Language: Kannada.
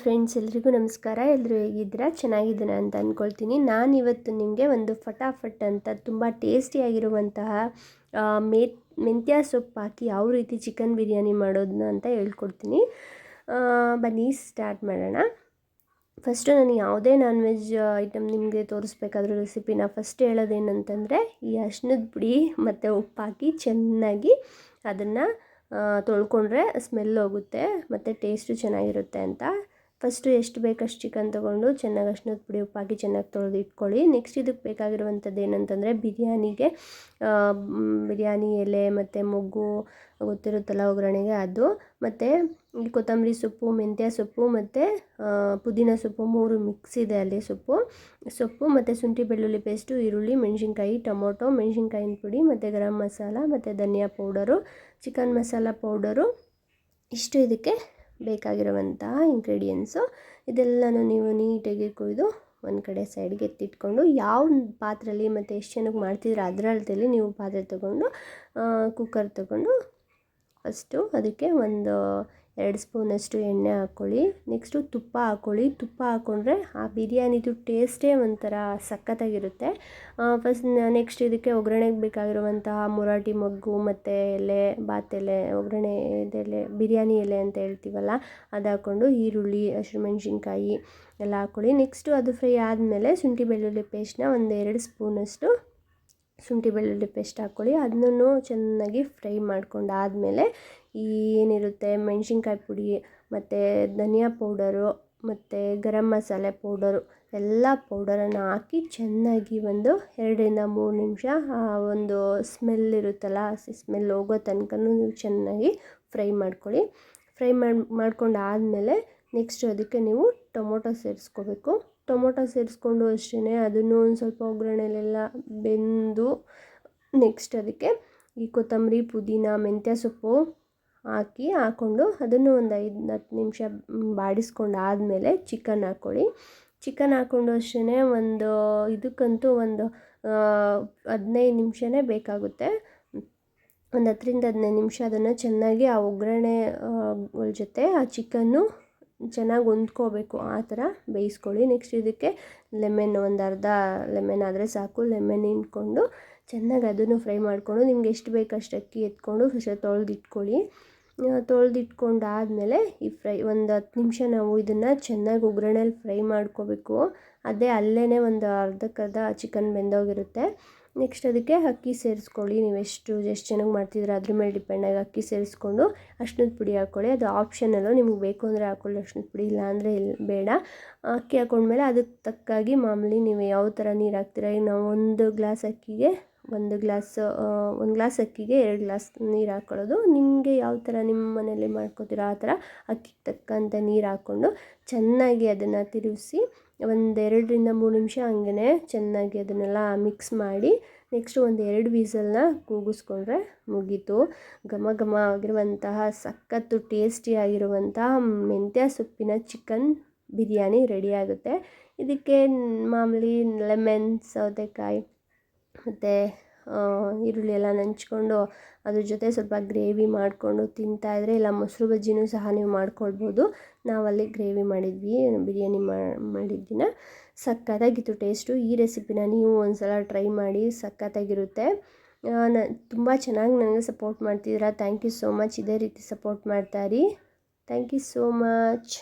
ಫ್ರೆಂಡ್ಸ್ ಎಲ್ರಿಗೂ ನಮಸ್ಕಾರ. ಎಲ್ಲರೂ ಹೇಗಿದ್ದೀರಾ? ಚೆನ್ನಾಗಿದ್ದೀರಾ ಅಂತ ಅಂದ್ಕೊಳ್ತೀನಿ ನಾನು ಇವತ್ತು ನಿಮಗೆ ಒಂದು ಫಟಾಫಟ್ ಅಂತ, ತುಂಬ ಟೇಸ್ಟಿಯಾಗಿರುವಂತಹ ಮೇ ಮೆಂತ್ಯ ಸೊಪ್ಪು ಹಾಕಿ ಯಾವ ರೀತಿ ಚಿಕನ್ ಬಿರಿಯಾನಿ ಮಾಡೋದನ್ನ ಅಂತ ಹೇಳ್ಕೊಡ್ತೀನಿ. ಬನ್ನಿ ಸ್ಟಾರ್ಟ್ ಮಾಡೋಣ. ಫಸ್ಟು ನಾನು ಯಾವುದೇ ನಾನ್ ವೆಜ್ ಐಟಮ್ ನಿಮಗೆ ತೋರಿಸ್ಬೇಕಾದ್ರೂ ರೆಸಿಪಿನ ಫಸ್ಟ್ ಹೇಳೋದೇನಂತಂದರೆ, ಈ ಅಶ್ನದ ಪುಡಿ ಮತ್ತು ಉಪ್ಪು ಹಾಕಿ ಚೆನ್ನಾಗಿ ಅದನ್ನು ತೊಳ್ಕೊಂಡ್ರೆ ಸ್ಮೆಲ್ ಹೋಗುತ್ತೆ, ಮತ್ತು ಟೇಸ್ಟು ಚೆನ್ನಾಗಿರುತ್ತೆ ಅಂತ. ಫಸ್ಟು ಎಷ್ಟು ಬೇಕಷ್ಟು ಚಿಕನ್ ತೊಗೊಂಡು ಚೆನ್ನಾಗಿ ಅರ್ಶಿನದ ಪುಡಿ ಉಪ್ಪಾಕಿ ಚೆನ್ನಾಗಿ ತೊಳೆದು ಇಟ್ಕೊಳ್ಳಿ. ನೆಕ್ಸ್ಟ್ ಇದಕ್ಕೆ ಬೇಕಾಗಿರುವಂಥದ್ದು ಏನಂತಂದರೆ ಬಿರಿಯಾನಿಗೆ ಬಿರಿಯಾನಿ ಎಲೆ ಮತ್ತು ಮೊಗ್ಗು ಗೊತ್ತಿರುತ್ತಲ್ಲ ಒಗ್ಗರಣೆಗೆ ಅದು. ಮತ್ತು ಈ ಕೊತ್ತಂಬರಿ ಸೊಪ್ಪು, ಮೆಂತ್ಯ ಸೊಪ್ಪು ಮತ್ತು ಪುದೀನ ಸೊಪ್ಪು ಮೂರು ಮಿಕ್ಸ್ ಇದೆ ಅಲ್ಲಿ ಸೊಪ್ಪು. ಸೊಪ್ಪು ಮತ್ತು ಶುಂಠಿ, ಬೆಳ್ಳುಳ್ಳಿ ಪೇಸ್ಟು, ಈರುಳ್ಳಿ, ಮೆಣಸಿನ್ಕಾಯಿ, ಟೊಮೊಟೊ, ಮೆಣಸಿನ್ಕಾಯಿನ ಪುಡಿ ಮತ್ತು ಗರಂ ಮಸಾಲ ಮತ್ತು ಧನಿಯಾ ಪೌಡರು, ಚಿಕನ್ ಮಸಾಲ ಪೌಡರು. ಇಷ್ಟು ಇದಕ್ಕೆ ಬೇಕಾಗಿರುವಂತಹ ಇಂಗ್ರೀಡಿಯೆಂಟ್ಸು ಇದೆಲ್ಲನೂ ನೀವು ನೀಟಾಗಿ ಕೊಯ್ದು ಒಂದು ಕಡೆ ಸೈಡ್ಗೆ ಎತ್ತಿಟ್ಕೊಂಡು ಯಾವ ಪಾತ್ರೆಯಲ್ಲಿ ಮತ್ತು ಎಷ್ಟು ಜನಕ್ಕೆ ಮಾಡ್ತಿದ್ರೆ ಅದರ ಅಳತೆಯಲ್ಲಿ ನೀವು ಪಾತ್ರೆ ತೊಗೊಂಡು ಕುಕ್ಕರ್ ತೊಗೊಂಡು ಫಸ್ಟು ಅದಕ್ಕೆ ಒಂದು ಎರಡು ಸ್ಪೂನಷ್ಟು ಎಣ್ಣೆ ಹಾಕ್ಕೊಳ್ಳಿ. ನೆಕ್ಸ್ಟು ತುಪ್ಪ ಹಾಕ್ಕೊಳ್ಳಿ. ತುಪ್ಪ ಹಾಕ್ಕೊಂಡ್ರೆ ಆ ಬಿರಿಯಾನಿದು ಟೇಸ್ಟೇ ಒಂಥರ ಸಖತ್ತಾಗಿರುತ್ತೆ. ಫಸ್ಟ್ ನೆಕ್ಸ್ಟ್ ಇದಕ್ಕೆ ಒಗ್ಗರಣೆಗೆ ಬೇಕಾಗಿರುವಂತಹ ಮುರಾಟಿ ಮೊಗ್ಗು ಮತ್ತು ಎಲೆ, ಬಾತ್ ಎಲೆ, ಒಗ್ಗರಣೆ ಇದೆಲೆ ಬಿರಿಯಾನಿ ಎಲೆ ಅಂತ ಹೇಳ್ತೀವಲ್ಲ, ಅದು ಹಾಕ್ಕೊಂಡು ಈರುಳ್ಳಿ ಹಸಿಮೆಣ್ಸಿನ್ಕಾಯಿ ಎಲ್ಲ ಹಾಕ್ಕೊಳ್ಳಿ. ನೆಕ್ಸ್ಟು ಅದು ಫ್ರೈ ಆದಮೇಲೆ ಶುಂಠಿ ಬೆಳ್ಳುಳ್ಳಿ ಪೇಸ್ಟ್ನ ಒಂದು ಎರಡು ಸ್ಪೂನಷ್ಟು ಶುಂಠಿ ಬೆಳ್ಳುಳ್ಳಿ ಪೇಸ್ಟ್ ಹಾಕ್ಕೊಳ್ಳಿ. ಅದನ್ನೂ ಚೆನ್ನಾಗಿ ಫ್ರೈ ಮಾಡ್ಕೊಂಡಾದಮೇಲೆ ಈ ಏನಿರುತ್ತೆ ಮೆಣಸಿನ್ಕಾಯಿ ಪುಡಿ ಮತ್ತು ಧನಿಯಾ ಪೌಡರು ಮತ್ತು ಗರಂ ಮಸಾಲೆ ಪೌಡರು ಎಲ್ಲ ಪೌಡರನ್ನು ಹಾಕಿ ಚೆನ್ನಾಗಿ ಒಂದು ಎರಡರಿಂದ ಮೂರು ನಿಮಿಷ, ಆ ಒಂದು ಸ್ಮೆಲ್ ಇರುತ್ತಲ್ಲ ಹಸಿ ಸ್ಮೆಲ್ ಹೋಗೋ ತನಕನೂ ನೀವು ಚೆನ್ನಾಗಿ ಫ್ರೈ ಮಾಡ್ಕೊಳ್ಳಿ. ಫ್ರೈ ಮಾಡಿ, ಮಾಡ್ಕೊಂಡಾದಮೇಲೆ ನೆಕ್ಸ್ಟ್ ಅದಕ್ಕೆ ನೀವು ಟೊಮೊಟೊ ಸೇರಿಸ್ಕೋಬೇಕು. ಟೊಮೊಟೊ ಸೇರಿಸ್ಕೊಂಡು ಅಷ್ಟೇ ಅದನ್ನು ಒಂದು ಸ್ವಲ್ಪ ಒಗ್ಗರಣೆಲೆಲ್ಲ ಬೆಂದು ನೆಕ್ಸ್ಟ್ ಅದಕ್ಕೆ ಈ ಕೊತ್ತಂಬರಿ, ಪುದೀನ, ಮೆಂತ್ಯ ಸೊಪ್ಪು ಹಾಕಿ ಹಾಕ್ಕೊಂಡು ಅದನ್ನು ಒಂದು ಐದು ಹತ್ತು ನಿಮಿಷ ಬಾಡಿಸ್ಕೊಂಡು ಆದಮೇಲೆ ಚಿಕನ್ ಹಾಕ್ಕೊಳ್ಳಿ ಚಿಕನ್ ಹಾಕ್ಕೊಂಡು ಅಷ್ಟೇ ಒಂದು ಇದಕ್ಕಂತೂ ಒಂದು ಹದಿನೈದು ನಿಮಿಷನೇ ಬೇಕಾಗುತ್ತೆ. ಒಂದು ಹತ್ತರಿಂದ ಹದಿನೈದು ನಿಮಿಷ ಅದನ್ನು ಚೆನ್ನಾಗಿ ಆ ಒಗ್ಗರಣೆ ಜೊತೆ ಆ ಚಿಕನ್ನು ಚೆನ್ನಾಗಿ ಹೊಂದ್ಕೋಬೇಕು ಆ ಥರ ಬೇಯಿಸ್ಕೊಳ್ಳಿ. ನೆಕ್ಸ್ಟ್ ಇದಕ್ಕೆ ಲೆಮೆನ್ ಒಂದು ಅರ್ಧ ಲೆಮೆನ್ ಆದರೆ ಸಾಕು. ಲೆಮೆನ್ ಹಿಂಡ್ಕೊಂಡು ಚೆನ್ನಾಗಿ ಅದನ್ನು ಫ್ರೈ ಮಾಡಿಕೊಂಡು, ನಿಮ್ಗೆ ಎಷ್ಟು ಬೇಕು ಅಷ್ಟು ಅಕ್ಕಿ ಎತ್ಕೊಂಡು ಫಸ್ಟ್ ತೊಳೆದಿಟ್ಕೊಳ್ಳಿ. ತೊಳೆದಿಟ್ಕೊಂಡು ಆದಮೇಲೆ ಈ ಫ್ರೈ ಒಂದು ಹತ್ತು ನಿಮಿಷ ನಾವು ಇದನ್ನು ಚೆನ್ನಾಗಿ ಒಗ್ಗರಣೆಲಿ ಫ್ರೈ ಮಾಡ್ಕೋಬೇಕು. ಅದೇ ಅಲ್ಲೇ ಒಂದು ಅರ್ಧಕ್ಕರ್ಧ ಚಿಕನ್ ಬೆಂದೋಗಿರುತ್ತೆ. ನೆಕ್ಸ್ಟ್ ಅದಕ್ಕೆ ಅಕ್ಕಿ ಸೇರಿಸ್ಕೊಳ್ಳಿ. ನೀವು ಎಷ್ಟು ಎಷ್ಟು ಚೆನ್ನಾಗಿ ಮಾಡ್ತಿದ್ರೆ ಅದ್ರ ಮೇಲೆ ಡಿಪೆಂಡ್ ಆಗಿ ಅಕ್ಕಿ ಸೇರಿಸ್ಕೊಂಡು ಅರ್ಶಿನದ ಪುಡಿ ಹಾಕ್ಕೊಳ್ಳಿ. ಅದು ಆಪ್ಷನಲ್ಲು ನಿಮ್ಗೆ ಬೇಕು ಅಂದರೆ ಹಾಕ್ಕೊಳ್ಳಿ. ಅರ್ಶಿನದ ಪುಡಿ ಇಲ್ಲ ಅಂದರೆ ಇಲ್ಲ ಬೇಡ. ಅಕ್ಕಿ ಹಾಕೊಂಡ್ಮೇಲೆ ಅದಕ್ಕೆ ತಕ್ಕಾಗಿ ಮಾಮೂಲಿ ನೀವು ಯಾವ ಥರ ನೀರು ಹಾಕ್ತೀರ, ಈಗ ನಾವು ಒಂದು ಗ್ಲಾಸ್ ಅಕ್ಕಿಗೆ, ಒಂದು ಗ್ಲಾಸ್ ಒಂದು ಗ್ಲಾಸ್ ಅಕ್ಕಿಗೆ ಎರಡು ಗ್ಲಾಸ್ ನೀರು ಹಾಕ್ಕೊಳ್ಳೋದು ನಿಮಗೆ ಯಾವ ಥರ ನಿಮ್ಮ ಮನೇಲಿ ಮಾಡ್ಕೋತೀರೋ ಆ ಥರ ಅಕ್ಕಿಗೆ ತಕ್ಕಂಥ ನೀರು ಹಾಕ್ಕೊಂಡು ಚೆನ್ನಾಗಿ ಅದನ್ನು ತಿರುಗಿಸಿ ಒಂದೆರಡರಿಂದ ಮೂರು ನಿಮಿಷ ಹಂಗೆ ಚೆನ್ನಾಗಿ ಅದನ್ನೆಲ್ಲ ಮಿಕ್ಸ್ ಮಾಡಿ ನೆಕ್ಸ್ಟು ಒಂದು ಎರಡು ವೀಸಲ್ನ ಕೂಗಿಸ್ಕೊಂಡ್ರೆ ಮುಗೀತು. ಘಮ ಘಮ ಆಗಿರುವಂತಹ, ಸಖತ್ತು ಟೇಸ್ಟಿಯಾಗಿರುವಂತಹ ಮೆಂತ್ಯ ಸೊಪ್ಪಿನ ಚಿಕನ್ ಬಿರಿಯಾನಿ ರೆಡಿಯಾಗುತ್ತೆ ಇದಕ್ಕೆ ಮಾಮೂಲಿ ಲೆಮನ್ ಸೌತೆಕಾಯಿ ಮತ್ತು ಈರುಳ್ಳಿ ಎಲ್ಲ ನೆಂಚ್ಕೊಂಡು ಅದ್ರ ಜೊತೆ ಸ್ವಲ್ಪ ಗ್ರೇವಿ ಮಾಡಿಕೊಂಡು ತಿಂತಾಯಿದ್ರೆ ಇಲ್ಲ ಮೊಸರು ಬಜ್ಜಿನೂ ಸಹ ನೀವು ಮಾಡ್ಕೊಳ್ಬೋದು. ನಾವಲ್ಲಿ ಗ್ರೇವಿ ಮಾಡಿದ್ವಿ, ಬಿರಿಯಾನಿ ಮಾಡಿದ ದಿನ ಸಖತ್ತಾಗಿತ್ತು ಟೇಸ್ಟು. ಈ ರೆಸಿಪಿನ ನೀವು ಒಂದು ಸಲ ಟ್ರೈ ಮಾಡಿ, ಸಖತ್ತಾಗಿರುತ್ತೆ. ನ, ತುಂಬ ಚೆನ್ನಾಗಿ ನನಗೆ ಸಪೋರ್ಟ್ ಮಾಡ್ತಿದ್ದೀರಾ. Thank you so much. ಇದೇ ರೀತಿ ಸಪೋರ್ಟ್ ಮಾಡ್ತಾಯಿರಿ ಥ್ಯಾಂಕ್ ಯು ಸೋ ಮಚ್.